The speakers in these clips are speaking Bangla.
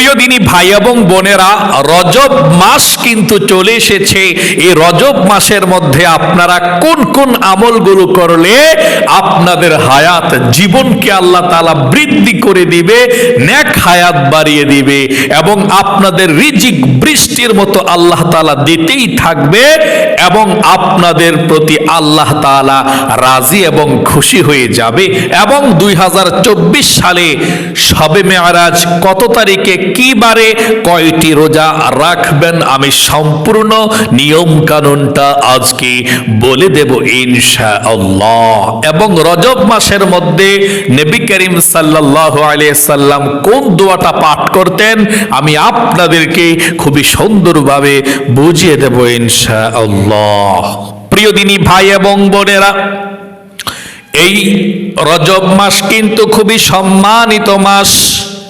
প্রিয় দিনী ভাই এবং বোনেরা, রজব মাস কিন্তু চলে এসেছে। এই রজব মাসের মধ্যে আপনারা কোন কোন আমলগুলো করলে আপনাদের হায়াত, জীবনকে আল্লাহ তালা বৃদ্ধি করে দিবে, নেক হায়াত বাড়িয়ে দিবে এবং আপনাদের রিজিক বৃষ্টির মতো আল্লাহ তাআলা দিতেই থাকবে এবং আপনাদের প্রতি আল্লাহ তাআলা রাজি এবং খুশি হয়ে যাবে। এবং দুই হাজার চব্বিশ সালে সবে মেয়ারাজ কত তারিখে কি বারে কয়টি রোজা রাখবেন? আমি সম্পূর্ণ নিয়ম কানুনটা আজকে বলে দেব ইনশা আল্লাহ এবং রজব মাসের মধ্যে নবী করিম আলাইহি সাল্লাম কোন দোয়াটা পাঠ করতেন? আমি আপনাদেরকে খুবই সুন্দরভাবে বুঝিয়ে দেব ইনশা আল্লাহ প্রিয় দিনী ভাই এবং বোনেরা, এই রজব মাস কিন্তু খুবই সম্মানিত মাস।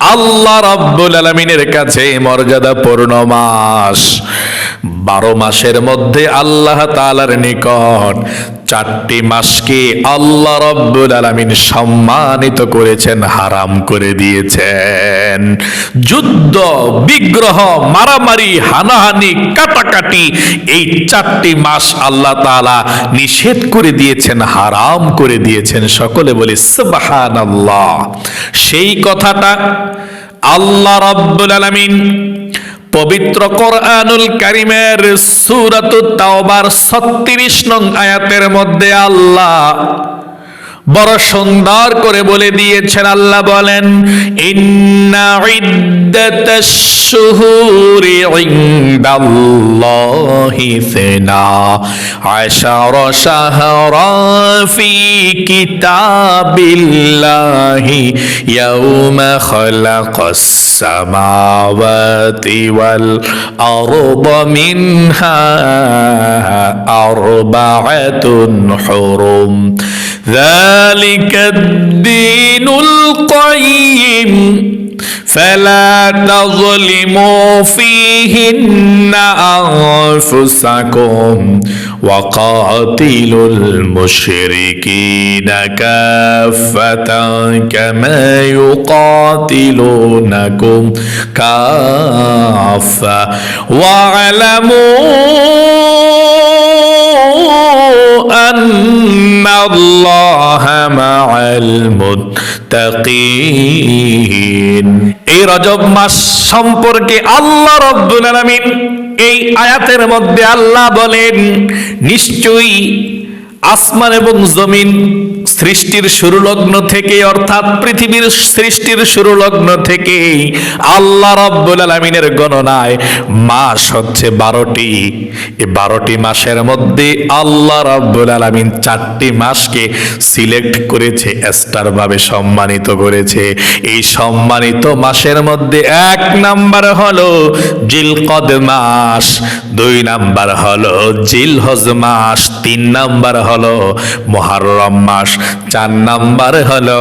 আল্লাহ রাব্বুল আলমিনের কাছে মর্যাদা পূর্ণ মাস। বারো মাসের মধ্যে আল্লাহ তালার নিকট চারটি মাসকে আল্লাহ রব্বুল আলমিন সম্মানিত করেছেন, হারাম করে দিয়েছেন। যুদ্ধ, বিগ্রহ, মারামারি, হানাহানি, কাটাকাটি, এই চারটি মাস আল্লাহ তাআলা নিষেধ করে দিয়েছেন, হারাম করে দিয়েছেন। সকলে বলি সুবহান আল্লাহ সেই কথাটা আল্লাহ রব্বুল আলামিন পবিত্র কোরআনুল কারিমের সূরাতুত তাওবার 36 নং আয়াতের মধ্যে আল্লাহ বড় সুন্দর করে বলে দিয়েছেন, আল্লাহ বলেন, ইন্না ইদ্দাতাশ শুহুরি ইনদাল্লাহি সিনা আশারা শাহরা ফি কিতাবিল্লাহি ইয়াউমা খালাকাস السماوات والأرض منها أربعة حرم. ذلك الدين القيم. فلا تظلموا فيهن أنفسكم وقاتلوا المشركين كافة كما يقاتلونكم كافة. واعلموا أن الله مع المتقين এই রজব মাস সম্পর্কে আল্লাহ রব্বুল আলামিন এই আয়াতের মধ্যে আল্লাহ বলেন নিশ্চয়ই আসমান এবং জমিন সৃষ্টির শুরু লগ্ন থেকে, অর্থাৎ পৃথিবীর সৃষ্টির শুরু লগ্ন থেকে, আল্লাহ রব্বুল আলমিনের গণনায় মাস হচ্ছে বারোটি। এই বারোটি মাসের মধ্যে আল্লাহ রব্বুল আলমিন চারটি মাসকে সিলেক্ট করেছে স্টার ভাবে সম্মানিত করেছে। এই সম্মানিত মাসের মধ্যে এক নাম্বার হলো জিলকদ মাস, দুই নাম্বার হলো জিলহজ মাস, তিন নাম্বার হলো মহারম মাস চার নাম্বার হলো,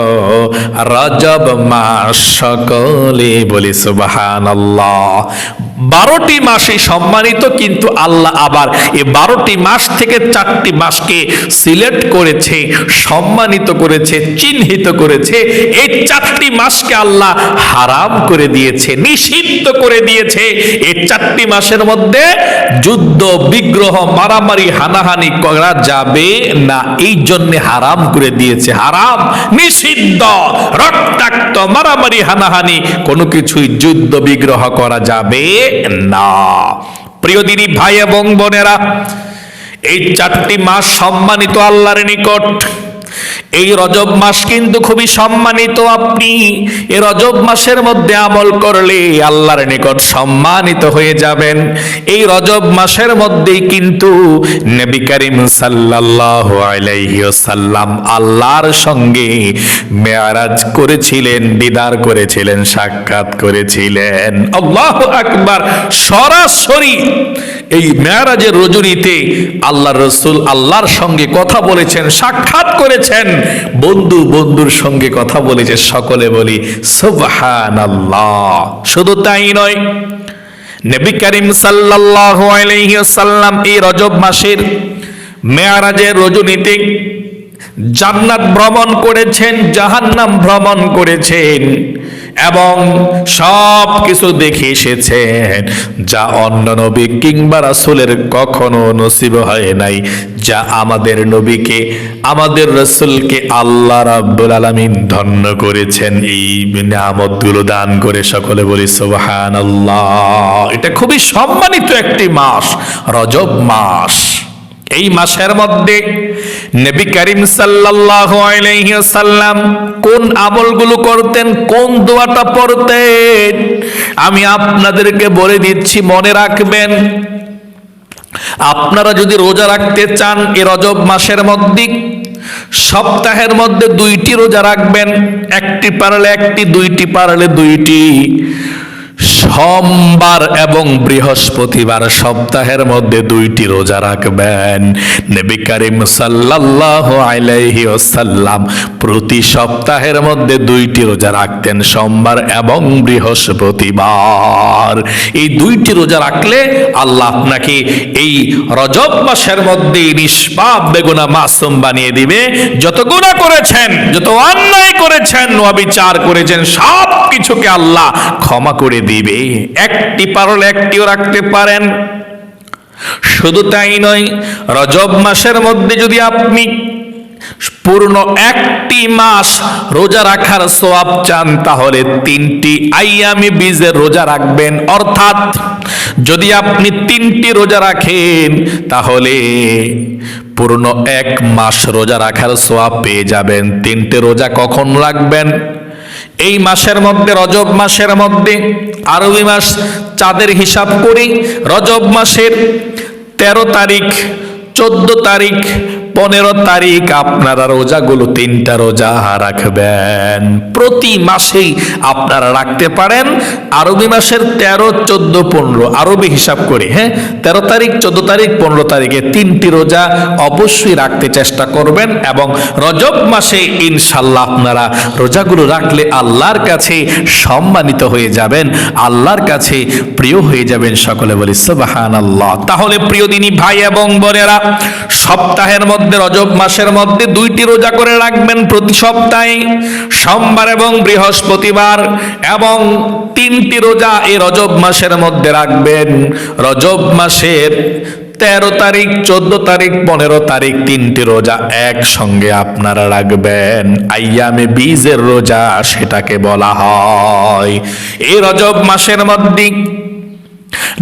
রজব মাস সকলে বলি সুবাহান বারোটি মাসে সম্মানিত, কিন্তু আল্লাহ আবার এই বারোটি মাস থেকে চারটি মাসকে সিলেক্ট করেছে, সম্মানিত করেছে, চিহ্নিত করেছে। এই চারটি মাসকে আল্লাহ হারাম করে দিয়েছে, নিষিদ্ধ করে দিয়েছে। এই চারটি মাসের মধ্যে যুদ্ধ, বিগ্রহ, মারামারি, হানাহানি করা যাবে না, এই জন্যে হারাম করে দিয়েছে, হারাম, নিষিদ্ধ, রক্তাক্ত, মারামারি, হানাহানি, কোনো কিছুই যুদ্ধ বিগ্রহ করা যাবে না। প্রিয় দিদি, ভাই এবং বোনেরা, এই চারটি মাস সম্মানিত আল্লাহর নিকট এই রজব মাস কিন্তু খুবই সম্মানিত। আপনি এই রজব মাসের মধ্যে আমল করলে আল্লাহর নিকট সম্মানিত হয়ে যাবেন। এই রজব মাসের মধ্যেই কিন্তু নবী করিম সাল্লাল্লাহু আলাইহি ওয়াসাল্লাম আল্লাহর সঙ্গে মেয়ারাজ করেছিলেন, দিদার করেছিলেন, সাক্ষাৎ করেছিলেন। আল্লাহু আকবার, সরাসরি এই মেয়ারাজের রজনীতে আল্লাহ রসুল আল্লাহর সঙ্গে কথা বলেছেন, সাক্ষাৎ করেছেন। বন্ধু বন্ধুর সঙ্গে কথা বলেছে সকলে বলি সুবহান শুধু তাই নয়, নবী করিম সাল্লাল্লাহু আলাইহি ওয়াসাল্লাম এই রজব মাসের মেয়ারাজের রজনীতে জান্নাত ভ্রমণ করেছেন, জাহান্নাম ভ্রমণ করেছেন। এবং সব কিছু দেখে এসেছেন, যা অন্য নবী কিংবা রাসূলের কখনো নসিব হয় নাই, যা আমাদের নবীকে, আমাদের রসুলকে আল্লাহ রাব্বুল আলামিন ধন্য করেছেন। এই নিয়ামতগুলো দান করে সকলে বলি, সুবহানাল্লাহ। এটা খুবই সম্মানিত একটি মাস, রজব মাস। এই মাসের মধ্যে নবী করিম সাল্লাম কোন আমলগুলো করতেন, কোন দোয়াটা পড়তেন, আমি আপনাদেরকে বলে দিচ্ছি, মনে রাখবেন, আপনারা যদি রোজা রাখতে চান এ রজব মাসের মধ্যে, সপ্তাহের মধ্যে দুইটি রোজা রাখবেন, একটি পারলে একটি, দুইটি পারলে দুইটি। সোমবার এবং বৃহস্পতিবার সপ্তাহের মধ্যে দুইটি রোজা রাখবেন। নবী করিম সাল্লাল্লাহু আলাইহি ওয়াসাল্লাম প্রতি সপ্তাহের মধ্যে দুইটি রোজা রাখতেন সোমবার এবং বৃহস্পতিবার। এই দুইটি রোজা রাখলে আল্লাহ আপনাকে এই রজব মাসের মধ্যে নিষ্পাপ, বেগুনা মাসুম বানিয়ে দিবে। যত গুনাহ করেছেন, যত অন্যায় করেছেন, অবিচার করেছেন সব কিছুকে আল্লাহ ক্ষমা করে দিবে। একটি পারলে একটিও রাখতে পারেন। শুধু তাই নয়, রজব মাসের মধ্যে যদি আপনি পূর্ণ একটি মাস রোজা রাখার সোয়াব চান, তাহলে তিনটি আইয়ামি বীজের রোজা রাখবেন। অর্থাৎ যদি আপনি তিনটি রোজা রাখেন, তাহলে পূর্ণ এক মাস রোজা রাখার সোয়াব পেয়ে যাবেন। তিনটে রোজা কখন রাখবেন? এই মাসের মধ্যে, রজব মাসের মধ্যে, আরবি মাস চাঁদের হিসাব করি, রজব মাসের তেরো তারিখ, চোদ্দ তারিখ পনেরো তারিখ আপনারা রোজাগুলো তিনটা রোজা রাখবেন। প্রতি মাসেই আপনারা রাখতে পারেন। আরবি মাসের তেরো, চোদ্দ, পনেরো, আরবি হিসাব করে হ্যাঁ? তেরো তারিখ, চোদ্দ তারিখ, পনেরো তারিখে তিনটি রোজা অবশ্যই রাখতে চেষ্টা করবেন এবং রজব মাসে ইনশাল্লাহ আপনারা রোজাগুলো রাখলে আল্লাহর কাছে সম্মানিত হয়ে যাবেন, আল্লাহর কাছে প্রিয় হয়ে যাবেন সকলে বলি সুবাহান আল্লাহ তাহলে প্রিয় দিনী ভাই এবং বোনেরা, সপ্তাহের মধ্যে রজব মাসের মধ্যে দুইটি রোজা করে রাখবেন প্রতি সপ্তাহে, সোমবার এবং বৃহস্পতিবার, এবং তিনটি রোজা এই রজব মাসের মধ্যে রাখবেন। রজব মাসের তেরো তারিখ, চোদ্দ তারিখ, পনেরো তারিখ তিনটি রোজা একসঙ্গে আপনারা রাখবেন। আইয়ামে বীজের রোজা সেটাকে বলা হয়। এই রজব মাসের মধ্যে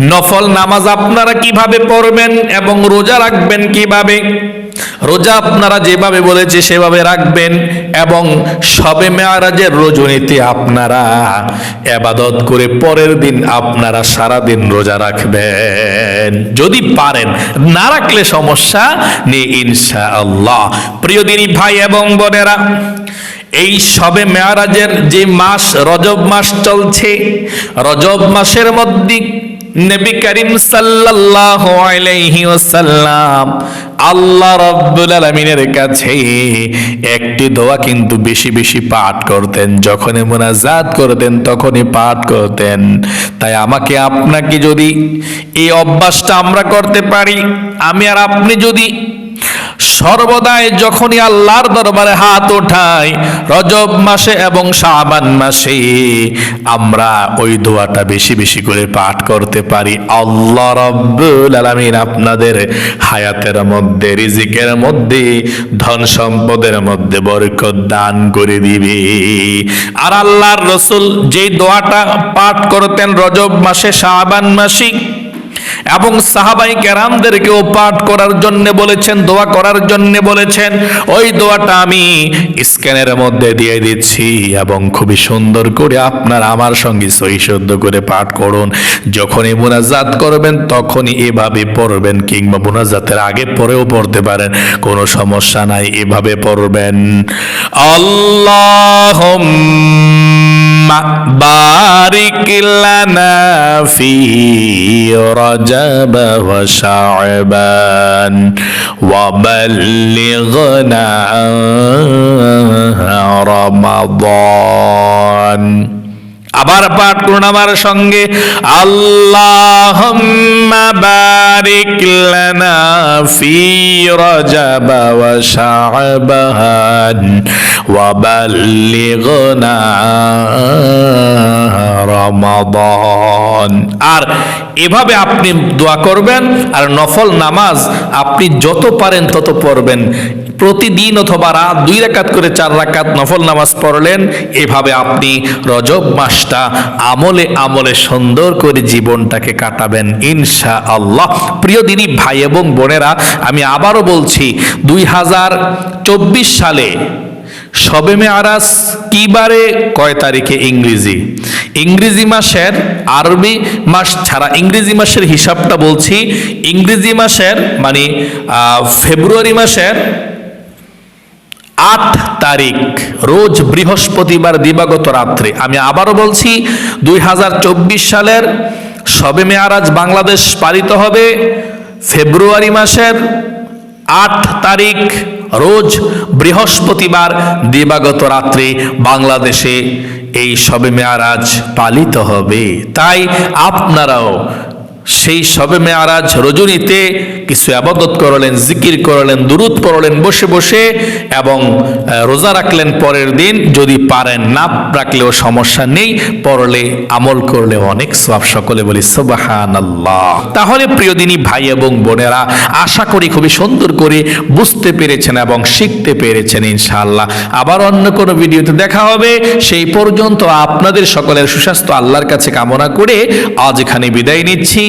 নফল নামাজ আপনারা কীভাবে পড়বেন এবং রোজা রাখবেন কীভাবে? রোজা আপনারা যেভাবে বলেছে সেভাবে রাখবেন এবং সবে মেয়ারাজের রজনীতে আপনারা এবাদত করে পরের দিন আপনারা সারা দিন রোজা রাখবেন। যদি পারেন, না রাখলে সমস্যা নেই ইনশা আল্লাহ প্রিয় দিনী ভাই এবং বোনেরা, এই সবে মেয়ারাজের যে মাস, রজব মাস চলছে, রজব মাসের মধ্যে নবী করিম সাল্লাল্লাহু আলাইহি ওয়াসাল্লাম আল্লাহ রাব্বুল আলামিনের কাছে একটি দোয়া কিন্তু বেশি বেশি পাঠ করতেন। যখনই মোনাজাত করতেন, তখনই পাঠ করতেন। তাই আমাকে আপনাকে যদি এই অভ্যাসটা আমরা করতে পারি, আমি আর আপনি যদি সর্বদাই যখনই আল্লাহর দরবারে হাত ওঠাই, রজব মাসে এবং শাবান মাসে, আমরা ওই দোয়াটা বেশি বেশি করে পাঠ করতে পারি। আল্লাহ রব্বুল আলামিন আপনাদের হায়াতের মধ্যে, রিজিকের মধ্যে, ধন সম্পদের মধ্যে বরকত দান করে দিবে। আর আল্লাহর রসুল যেই দোয়াটা পাঠ করতেন রজব মাসে, শাবান মাসিক এবং সাহাবাই কেরামদেরকেও পাঠ করার জন্য বলেছেন, দোয়া করার জন্য বলেছেন, ওই দোয়াটা আমি স্ক্যানের মধ্যে দিয়ে দিচ্ছি এবং খুবই সুন্দর করে আপনার আমার সঙ্গে সহি শুদ্ধ করে পাঠ করুন। যখনই মোনাজাত করবেন, তখনই এভাবে পড়বেন কিংবা মোনাজাতের আগে পরেও পড়তে পারেন, কোনো সমস্যা নাই, এভাবে পড়বেন। আল্লাহ বারিক লানা ফি রজব ওয়া শাবান ওয়া বাল্লিগনা রমাদান আবার পাঠ করুন আমার সঙ্গে। আল্লাহ বারিক لنا في رجب وشعبان وبلغنا রমাদান। আর এভাবে আপনি দোয়া করবেন আর নফল নামাজ আপনি যত পারেন তত পড়বেন। প্রতিদিন অথবা রাত দুই রাকাত করে চার রাকাত নফল নামাজ পড়লেন, এভাবে আপনি রজব মাসটা আমলে আমলে সুন্দর করে জীবনটাকে কাটাবেন ইনশা আল্লাহ প্রিয় দিনী ভাই এবং বোনেরা, আমি আবারও বলছি, দুই হাজার চব্বিশ সালে সবে মেয়ারাজ কি বারে? কয় তারিখে? ইংরেজি। ইংরেজি মাসের আরবি মাস ছাড়া ইংরেজি মাসের হিসাবটা বলছি। ইংরেজি মাসের মানে ফেব্রুয়ারি মাসের আট তারিখ, রোজ বৃহস্পতিবার দিবাগত রাত্রে। আমি আবারও বলছি, দুই হাজার চব্বিশ সালের সবে মেয়ারাজ বাংলাদেশ পালিত হবে ফেব্রুয়ারি মাসের আট তারিখ, রোজ বৃহস্পতিবার দিবাগত রাত্রে বাংলাদেশে এই সবে মেয়ারাজ পালিত হবে। তাই আপনারাও সেই সবে মেয়ারাজ রজনীতে কিছু আবাদত করলেন, জিকির করলেন, দুরুদ পড়লেন, বসে বসে এবং রোজা রাখলেন পরের দিন। যদি পারেন না রাখলেও সমস্যা নেই, পড়লে আমল করলে অনেক সব সকলে বলি সুবাহান তাহলে প্রিয় দিনী ভাই এবং বোনেরা, আশা করি খুবই সুন্দর করে বুঝতে পেরেছেন এবং শিখতে পেরেছেন ইনশাআল্লাহ। আবার অন্য কোনো ভিডিওতে দেখা হবে। সেই পর্যন্ত আপনাদের সকলের সুস্বাস্থ্য, আল্লাহর কাছে কামনা করে আজ এখানে বিদায় নিচ্ছি।